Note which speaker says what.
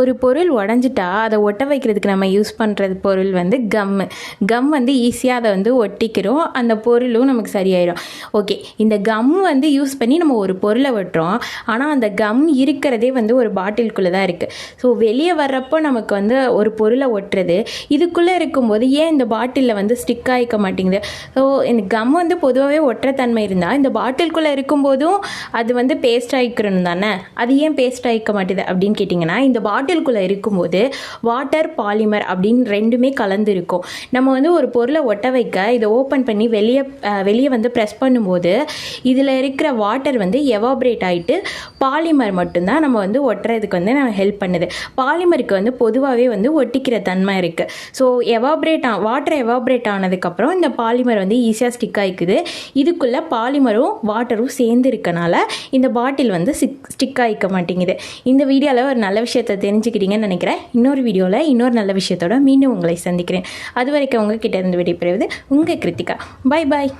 Speaker 1: ஒரு பொருள் உடஞ்சிட்டா அதை ஒட்ட வைக்கிறதுக்கு நம்ம யூஸ் பண்ணுறது பொருள் வந்து கம்மு கம் வந்து ஈஸியாக அதை வந்து ஒட்டிக்கிறோம். அந்த பொருளும் நமக்கு சரியாயிடும் ஓகே இந்த கம் வந்து யூஸ் பண்ணி நம்ம ஒரு பொருளை ஒட்டுறோம். ஆனால் அந்த கம் இருக்கிறதே வந்து ஒரு பாட்டிலுக்குள்ளே தான் இருக்குது ஸோ வெளியே வர்றப்போ நமக்கு வந்து ஒரு பொருளை ஒட்டுறது இதுக்குள்ளே இருக்கும்போது ஏன் இந்த பாட்டிலில் வந்து ஸ்டிக் ஆகிக்க மாட்டேங்குது? ஸோ இந்த கம் வந்து பொதுவாகவே ஒட்டுற தன்மை இருந்தால் இந்த பாட்டிலுக்குள்ளே இருக்கும்போதும் அது வந்து பேஸ்ட் ஆகிக்கிறணும் தானே? அது ஏன் பேஸ்ட் ஆகிக்க மாட்டேது அப்படின்னு கேட்டிங்கன்னா இந்த பாட்டில் பாட்டிலுக்குள்ளே இருக்கும்போது வாட்டர் பாலிமர் அப்படின்னு ரெண்டுமே கலந்து இருக்கும் நம்ம வந்து ஒரு பொருளை ஒட்ட வைக்க இதை ஓப்பன் பண்ணி வெளியே வெளியே வந்து ப்ரெஸ் பண்ணும்போது இதில் இருக்கிற வாட்டர் வந்து எவாப்ரேட் ஆகிட்டு பாலிமர் மட்டும்தான் நம்ம வந்து ஒட்டுறதுக்கு வந்து நம்ம ஹெல்ப் பண்ணுது. பாலிமருக்கு வந்து பொதுவாகவே வந்து ஒட்டிக்கிற தன்மை இருக்குது ஸோ எவாப்ரேட் ஆ வாட்டர் எவாப்ரேட் ஆனதுக்கப்புறம் இந்த பாலிமர் வந்து ஈஸியாக ஸ்டிக் ஆகிக்குது இதுக்குள்ளே பாலிமரும் வாட்டரும் சேர்ந்து இருக்கனால இந்த பாட்டில் வந்து ஸ்டிக் ஆகிக்க மாட்டேங்குது. இந்த வீடியோவில் ஒரு நல்ல விஷயத்தை தெரிஞ்சுக்கிட்டீங்கன்னு நினைக்கிறேன். இன்னொரு வீடியோவில் இன்னொரு நல்ல விஷயத்தோட மீண்டும் உங்களை சந்திக்கிறேன். அது வரைக்கும் உங்ககிட்ட இருந்து விடைபெறுவது உங்கள் கிருத்திகா. பாய் பாய்